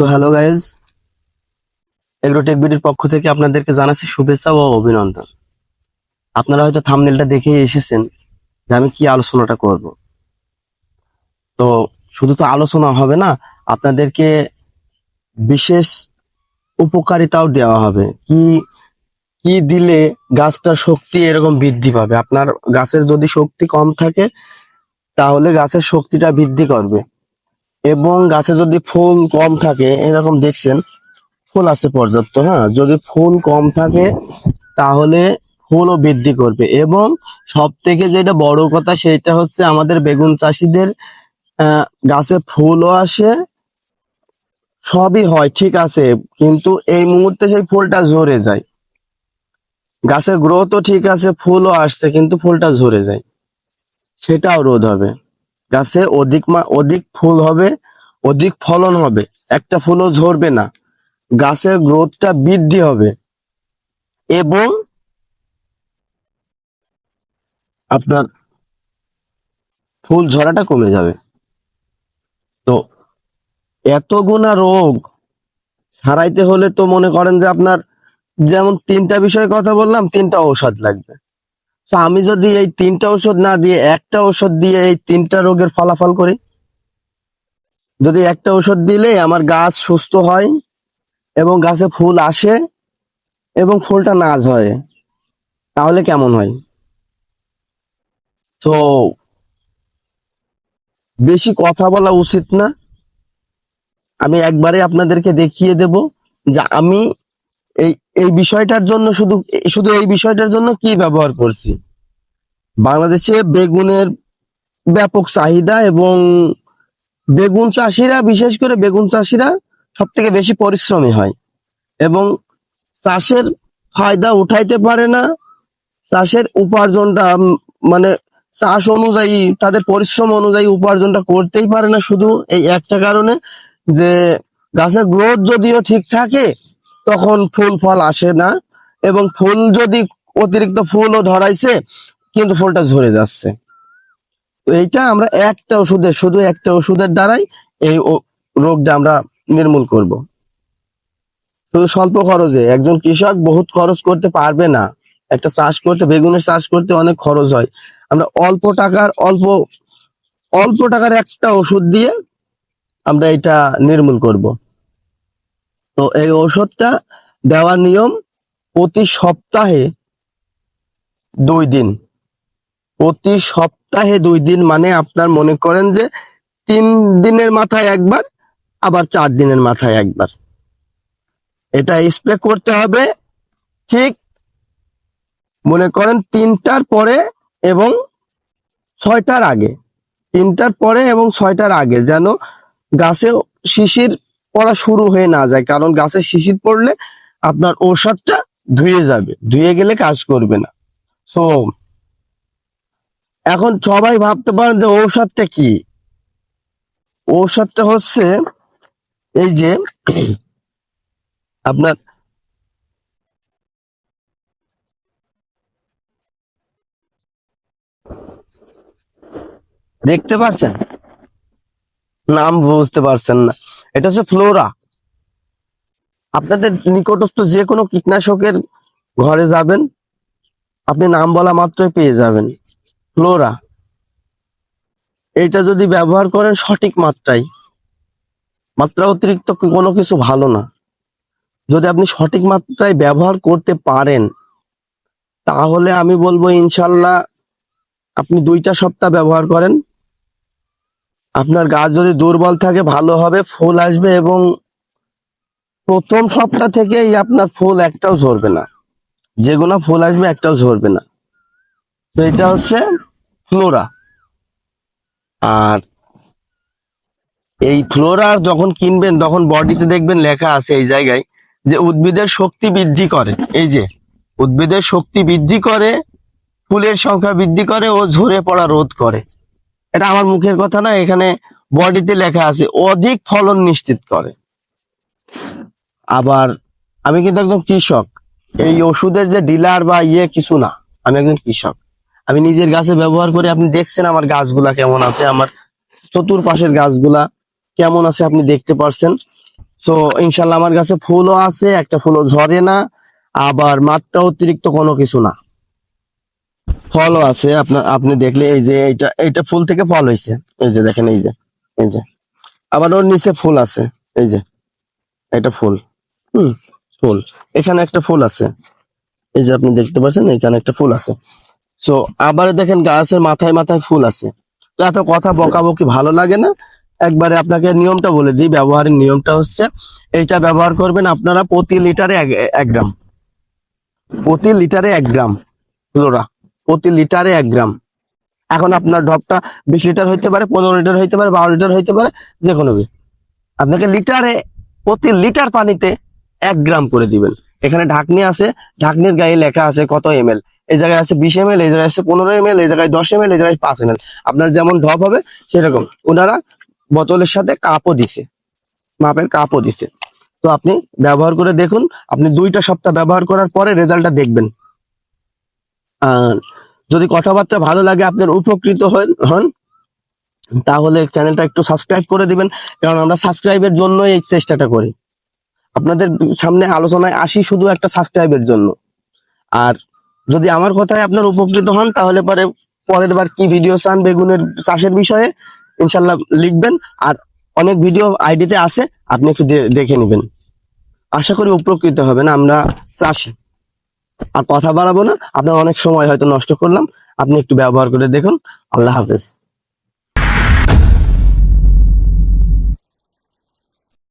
তো hello guys Agrotech বিডির পক্ষ থেকে আপনাদেরকে জানাচ্ছি শুভেচ্ছা ও অভিনন্দন। আপনারা হয়তো থামনেলটা দেখে এসেছেন যে আমি কি আলোচনাটা করব। তো শুধু তো আলোচনা হবে না, আপনাদেরকে বিশেষ উপকারিতাও দেওয়া হবে। কি কি দিলে গাছটার শক্তি এরকম বৃদ্ধি পাবে? আপনার গাছের যদি শক্তি কম থাকে, তাহলে গাছের শক্তিটা বৃদ্ধি করবে। এবং গাছে যদি ফুল কম থাকে, এরকম দেখছেন, ফুল আছে পর্যাপ্ত হ্যাঁ? যদি ফুল কম থাকে, তাহলে ফুলও বৃদ্ধি করবে। এবং সব থেকে যেটা বড় কথা, সেটা হচ্ছে আমাদের বেগুন চাষিদের গাছে ফুলও আসে, সবই হয়, ঠিক আছে। কিন্তু এই মুহূর্তে সেই ফুলটা ঝরে যায়। গাছের গ্রোথও ঠিক আছে, ফুলও আসছে, কিন্তু ফুলটা ঝরে যায়। সেটাও রোধ হবে। গাছে অধিক মা অধিক ফুল হবে, অধিক ফলন হবে। একটা ফুলও ঝরবে না। গাছের গ্রোথটা বৃদ্ধি হবে। এবং আপনার ফুল ঝরাটা কমে যাবে। তো এত গুণা রোগ সারাইতে হলে তো মনে করেন যে আপনার যেমন তিনটা বিষয়ে কথা বললাম, তিনটা ঔষধ লাগবে। তো আমি যদি এই তিনটা ওষুধ না দিয়ে একটা ওষুধ দিয়ে এই তিনটা রোগের ফলাফল করি, যদি একটা ওষুধ দিলে আমার গাছ সুস্থ হয় এবং গাছে ফুল আসে এবং ফুলটা না ঝরে তাহলে কেমন হয়? তো বেশি কথা বলা উচিত না। আমি একবারে আপনাদেরকে দেখিয়ে দেব যে আমি এই এই বিষয়টার জন্য শুধু শুধু এই বিষয়টার জন্য কি ব্যবহার করছি? বাংলাদেশে বেগুনের ব্যাপক চাহিদা এবং বেগুন চাষিরা, বিশেষ করে বেগুন চাষিরা সব থেকে বেশি পরিশ্রমী হয়। এবং চাষের ফায়দা উঠাইতে পারে না। চাষের উপার্জনটা মানে চাষ অনুযায়ী, তাদের পরিশ্রম অনুযায়ী উপার্জনটা করতেই পারে না। শুধু এই একটা কারণে যে গাছের গ্রোথ যদিও ঠিক থাকে তখন ফুল ফল আসে না এবং ফুল যদি অতিরিক্ত ফুলও ধরাইছে, কিন্তু ফুলটা ঝরে যাচ্ছে। তো এইটা আমরা একটা ওষুধের শুধু একটা ওষুধের দ্বারাই এই রোগটা আমরা নির্মূল করব। শুধু স্বল্প খরচে, একজন কৃষক বহুত খরচ করতে পারবে না। একটা চাষ করতে, বেগুনের চাষ করতে অনেক খরচ হয়। আমরা অল্প টাকার, অল্প অল্প টাকার একটা ওষুধ দিয়ে আমরা এটা নির্মূল করব। তো এই ওষুধটা দেওয়ার নিয়ম প্রতি সপ্তাহে দুই দিন। প্রতি সপ্তাহে দুই দিন মানে আপনার মনে করেন যে তিন দিনের মাথায় একবার, আবার চার দিনের মাথায় একবার। এটা স্প্রে করতে হবে ঠিক মনে করেন তিনটার পরে এবং ছয়টার আগে। তিনটার পরে এবং ছয়টার আগে যেন গাছে শিশির পড়া শুরু হয়ে না যায়। কারণ গাছে শিশির পড়লে আপনার ঔষধটা ধুয়ে যাবে। ধুয়ে গেলে কাজ করবে না। সো এখন সবাই ভাবতে পারেন যে ঔষধটা কি? ঔষধটা হচ্ছে এই যে আপনার দেখতে পাচ্ছেন নাম বুঝতে পারছেন না। এটা হচ্ছে ফ্লোরা। আপনাদের নিকটস্থ যে কোনো কীটনাশকের ঘরে যাবেন, আপনি নাম বলা মাত্রই পেয়ে যাবেন। ফ্লোরা। এটা যদি ব্যবহার করেন সঠিক মাত্রায়, মাত্রা অতিরিক্ত কোনো কিছু ভালো না। যদি আপনি সঠিক মাত্রায় ব্যবহার করতে পারেন, তাহলে আমি বলব ইনশাল্লাহ আপনি দুইটা সপ্তাহ ব্যবহার করেন আপনার গাছ যদি দুর্বল থাকে, ভালো হবে, ফুল আসবে এবং প্রথম সপ্তাহ থেকেই আপনার ফুল একটাও ঝরবে না। যেগুলো ফুল আসবে, একটাও ঝরবে না। তো এটা হচ্ছে ফ্লোরা। আর এই ফ্লোরা যখন কিনবেন, তখন বডিতে দেখবেন লেখা আছে এই জায়গায় যে উদ্ভিদের শক্তি বৃদ্ধি করে। এই যে, উদ্ভিদের শক্তি বৃদ্ধি করে, ফুলের সংখ্যা বৃদ্ধি করে ও ঝরে পড়া রোধ করে। এটা আমার মুখের কথা না, এখানে বডিতে লেখা আছে, অধিক ফলন নিশ্চিত করে। আবার আমি কিন্তু একজন কৃষক, এই ওষুধের যে ডিলার বা ইয়ে কিছু না, আমি একজন কৃষক। আমি নিজের গাছে ব্যবহার করে আপনি দেখছেন আমার গাছগুলা কেমন আছে, আমার চতুর্পাশের গাছগুলা কেমন আছে আপনি দেখতে পারছেন। তো ইনশাল্লাহ আমার কাছে ফুলও আছে, একটা ফুলও ঝরে না, আবার মাত্রা অতিরিক্ত কোনো কিছু না। ফলও আছে আপনার আপনি দেখলে এই যে এইটা এইটা ফুল থেকে ফল হয়েছে এই যে দেখেন, এই যে এই যে। আবার ওর নিচে ফুল আছে, এই যে, এটা ফুল। হুম, ফুল। এখানে একটা ফুল আছে। এই যে আপনি দেখতে পাচ্ছেন, এখানে একটা ফুল আছে। তো আবার দেখেন গাছের মাথায় মাথায় ফুল আছে। তো এত কথা বকাবকি ভালো লাগে না? একবারে আপনাকে নিয়মটা বলে দিই, ব্যবহারের নিয়মটা হচ্ছে, এইটা ব্যবহার করবেন আপনারা প্রতি লিটারে এক গ্রাম। প্রতি লিটারে এক গ্রাম, ফ্লোরা। প্রতি লিটারে এক গ্রাম। এখন আপনার ঢপটা বিশ লিটার হইতে পারে, পনেরো লিটার হইতে পারে, বারো লিটার হইতে পারে, যে কোনো আপনাকে লিটারে, প্রতি লিটার পানিতে এক গ্রাম করে দিবেন। এখানে ঢাকনি আছে, ঢাকনির গায়ে লেখা আছে কত এম এই জায়গায় আছে বিশ এম এল এই জায়গায় আছে পনেরো এম এই জায়গায় দশ এম এই জায়গায় পাঁচ এম এল আপনার যেমন ঢপ হবে, সেরকম। ওনারা বোতলের সাথে কাপও দিছে। মাপের কাপও দিছে। তো আপনি ব্যবহার করে দেখুন, আপনি দুইটা সপ্তাহ ব্যবহার করার পরে রেজাল্টটা দেখবেন। আর যদি কথাবার্তা ভালো লাগে, আপনার উপকৃত হন তাহলে চ্যানেলটা একটু সাবস্ক্রাইব করে দিবেন। কারণ আমরা সাবস্ক্রাইবের জন্য এই চেষ্টাটা করি। আপনাদের সামনে আলোচনায় আসি শুধু একটা সাবস্ক্রাইবের জন্য। আর যদি আমার কথায় আপনার উপকৃত হন, তাহলে পরে পরের বার কি ভিডিও চান বেগুনের চাষের বিষয়ে ইনশাল্লাহ লিখবেন। আর অনেক ভিডিও আইডিতে আছে, আপনি একটু দেখে নেবেন। আশা করি উপকৃত হবেন আমরা চাষি। আর কথা বাড়াবো না। আপনার অনেক সময় হয়তো নষ্ট করলাম। আপনি একটু ব্যবহার করে দেখুন। আল্লাহ হাফেজ।